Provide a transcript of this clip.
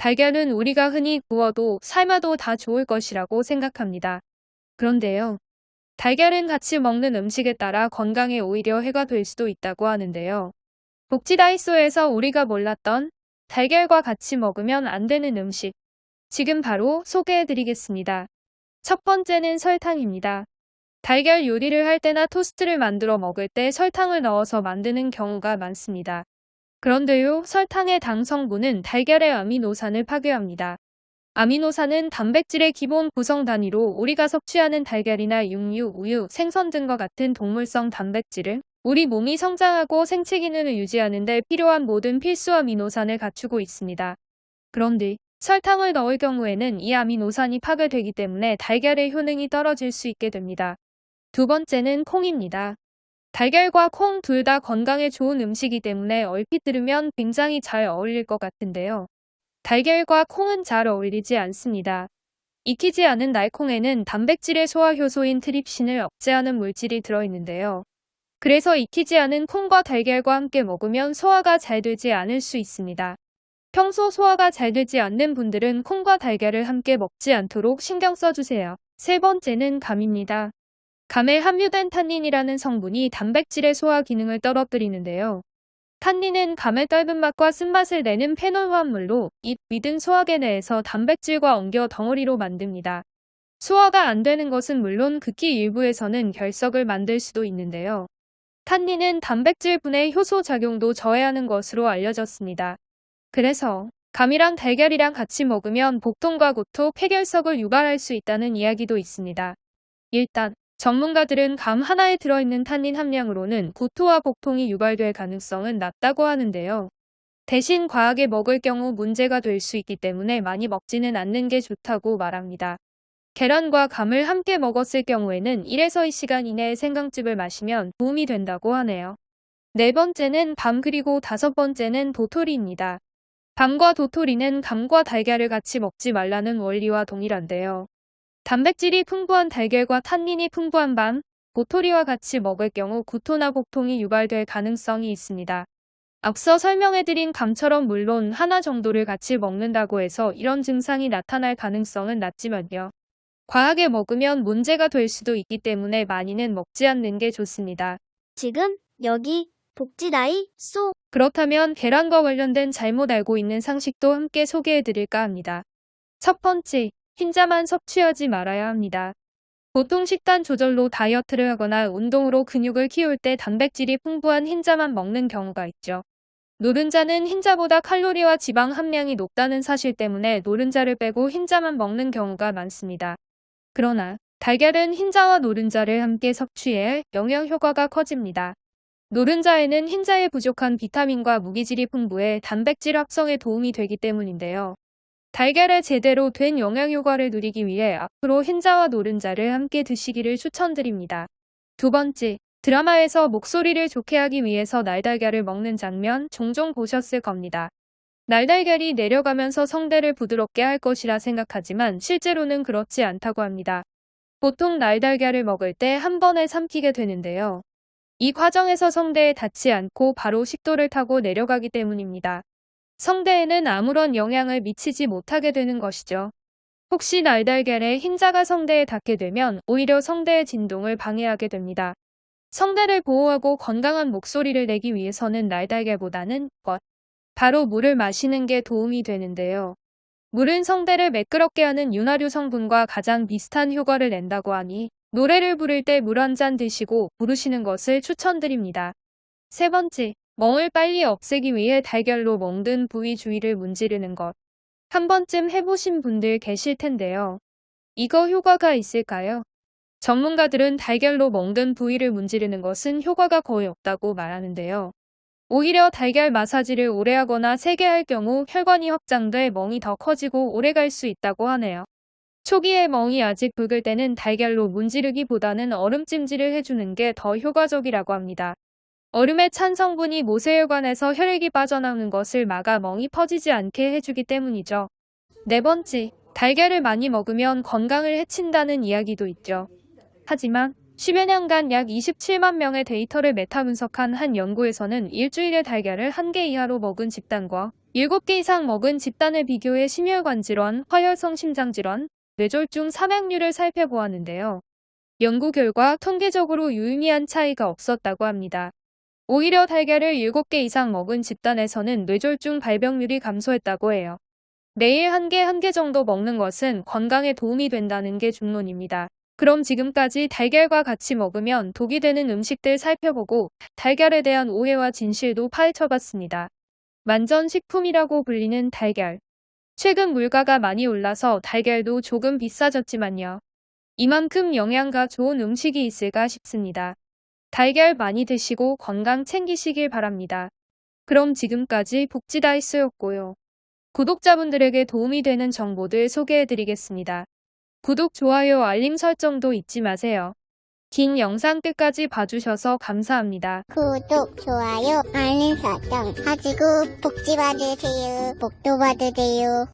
달걀은 우리가 흔히 구워도 삶아도 다 좋을 것이라고 생각합니다. 그런데요. 달걀은 같이 먹는 음식에 따라 건강에 오히려 해가 될 수도 있다고 하는데요. 복지다이소에서 우리가 몰랐던 달걀과 같이 먹으면 안 되는 음식. 지금 바로 소개해 드리겠습니다. 첫 번째는 설탕입니다. 달걀 요리를 할 때나 토스트를 만들어 먹을 때 설탕을 넣어서 만드는 경우가 많습니다. 그런데요, 설탕의 당 성분은 달걀의 아미노산을 파괴합니다. 아미노산은 단백질의 기본 구성 단위로 우리가 섭취하는 달걀이나 육류, 우유, 생선 등과 같은 동물성 단백질을 우리 몸이 성장하고 생체 기능을 유지하는 데 필요한 모든 필수 아미노산을 갖추고 있습니다. 그런데 설탕을 넣을 경우에는 이 아미노산이 파괴되기 때문에 달걀의 효능이 떨어질 수 있게 됩니다. 두 번째는 콩입니다. 달걀과 콩 둘 다 건강에 좋은 음식이 때문에 얼핏 들으면 굉장히 잘 어울릴 것 같은데요. 달걀과 콩은 잘 어울리지 않습니다. 익히지 않은 날콩에는 단백질의 소화 효소인 트립신을 억제하는 물질이 들어있는데요. 그래서 익히지 않은 콩과 달걀과 함께 먹으면 소화가 잘 되지 않을 수 있습니다. 평소 소화가 잘 되지 않는 분들은 콩과 달걀을 함께 먹지 않도록 신경 써주세요. 세 번째는 감입니다. 감에 함유된 탄닌이라는 성분이 단백질의 소화 기능을 떨어뜨리는데요. 탄닌은 감의 떫은 맛과 쓴맛을 내는 페놀 화합물로 잇, 위등 소화계 내에서 단백질과 엉겨 덩어리로 만듭니다. 소화가 안 되는 것은 물론 극히 일부에서는 결석을 만들 수도 있는데요. 탄닌은 단백질 분해 효소 작용도 저해하는 것으로 알려졌습니다. 그래서 감이랑 달걀이랑 같이 먹으면 복통과 구토, 폐결석을 유발할 수 있다는 이야기도 있습니다. 일단 전문가들은 감 하나에 들어있는 탄닌 함량으로는 구토와 복통이 유발될 가능성은 낮다고 하는데요. 대신 과하게 먹을 경우 문제가 될 수 있기 때문에 많이 먹지는 않는 게 좋다고 말합니다. 계란과 감을 함께 먹었을 경우에는 1에서 2시간 이내에 생강즙을 마시면 도움이 된다고 하네요. 네 번째는 밤 그리고 다섯 번째는 도토리입니다. 밤과 도토리는 감과 달걀을 같이 먹지 말라는 원리와 동일한데요. 단백질이 풍부한 달걀과 탄닌이 풍부한 밤, 도토리와 같이 먹을 경우 구토나 복통이 유발될 가능성이 있습니다. 앞서 설명해드린 감처럼 물론 하나 정도를 같이 먹는다고 해서 이런 증상이 나타날 가능성은 낮지만요. 과하게 먹으면 문제가 될 수도 있기 때문에 많이는 먹지 않는 게 좋습니다. 지금 여기 복지다이 쏘 그렇다면 계란과 관련된 잘못 알고 있는 상식도 함께 소개해 드릴까 합니다. 첫 번째, 흰자만 섭취하지 말아야 합니다. 보통 식단 조절로 다이어트를 하거나 운동으로 근육을 키울 때 단백질이 풍부한 흰자만 먹는 경우가 있죠. 노른자는 흰자보다 칼로리와 지방 함량이 높다는 사실 때문에 노른자를 빼고 흰자만 먹는 경우가 많습니다. 그러나 달걀은 흰자와 노른자를 함께 섭취해 영양 효과가 커집니다. 노른자에는 흰자에 부족한 비타민과 무기질이 풍부해 단백질 합성에 도움이 되기 때문인데요. 달걀의 제대로 된 영양 효과를 누리기 위해 앞으로 흰자와 노른자를 함께 드시기를 추천드립니다. 두 번째, 드라마에서 목소리를 좋게 하기 위해서 날달걀을 먹는 장면 종종 보셨을 겁니다. 날달걀이 내려가면서 성대를 부드럽게 할 것이라 생각하지만 실제로는 그렇지 않다고 합니다. 보통 날달걀을 먹을 때 한 번에 삼키게 되는데요. 이 과정에서 성대에 닿지 않고 바로 식도를 타고 내려가기 때문입니다. 성대에는 아무런 영향을 미치지 못하게 되는 것이죠. 혹시 날달걀에 흰자가 성대에 닿게 되면 오히려 성대의 진동을 방해하게 됩니다. 성대를 보호하고 건강한 목소리를 내기 위해서는 날달걀보다는 것, 바로 물을 마시는 게 도움이 되는데요. 물은 성대를 매끄럽게 하는 윤활유 성분과 가장 비슷한 효과를 낸다고 하니 노래를 부를 때 물 한 잔 드시고 부르시는 것을 추천드립니다. 세 번째, 멍을 빨리 없애기 위해 달걀로 멍든 부위 주위를 문지르는 것. 한 번쯤 해보신 분들 계실 텐데요. 이거 효과가 있을까요? 전문가들은 달걀로 멍든 부위를 문지르는 것은 효과가 거의 없다고 말하는데요. 오히려 달걀 마사지를 오래 하거나 세게 할 경우 혈관이 확장돼 멍이 더 커지고 오래 갈 수 있다고 하네요. 초기에 멍이 아직 붉을 때는 달걀로 문지르기보다는 얼음찜질을 해주는 게 더 효과적이라고 합니다. 얼음의 찬 성분이 모세혈관에서 혈액이 빠져나오는 것을 막아 멍이 퍼지지 않게 해주기 때문이죠. 네 번째, 달걀을 많이 먹으면 건강을 해친다는 이야기도 있죠. 하지만 10여 년간 약 27만 명의 데이터를 메타 분석한 한 연구에서는 일주일에 달걀을 한개 이하로 먹은 집단과 7개 이상 먹은 집단을 비교해 심혈관 질환, 화혈성 심장 질환, 뇌졸중 사망률을 살펴보았는데요. 연구 결과 통계적으로 유의미한 차이가 없었다고 합니다. 오히려 달걀을 7개 이상 먹은 집단에서는 뇌졸중 발병률이 감소했다고 해요. 매일 한 개 한 개 정도 먹는 것은 건강에 도움이 된다는 게 중론입니다. 그럼 지금까지 달걀과 같이 먹으면 독이 되는 음식들 살펴보고 달걀에 대한 오해와 진실도 파헤쳐봤습니다. 만전 식품이라고 불리는 달걀. 최근 물가가 많이 올라서 달걀도 조금 비싸졌지만요. 이만큼 영양가 좋은 음식이 있을까 싶습니다. 달걀 많이 드시고 건강 챙기시길 바랍니다. 그럼 지금까지 복지다이스였고요. 구독자분들에게 도움이 되는 정보들 소개해드리겠습니다. 구독, 좋아요, 알림 설정도 잊지 마세요. 긴 영상 끝까지 봐주셔서 감사합니다. 구독, 좋아요, 알림 설정 하시고 복지 받으세요. 복도 받으세요.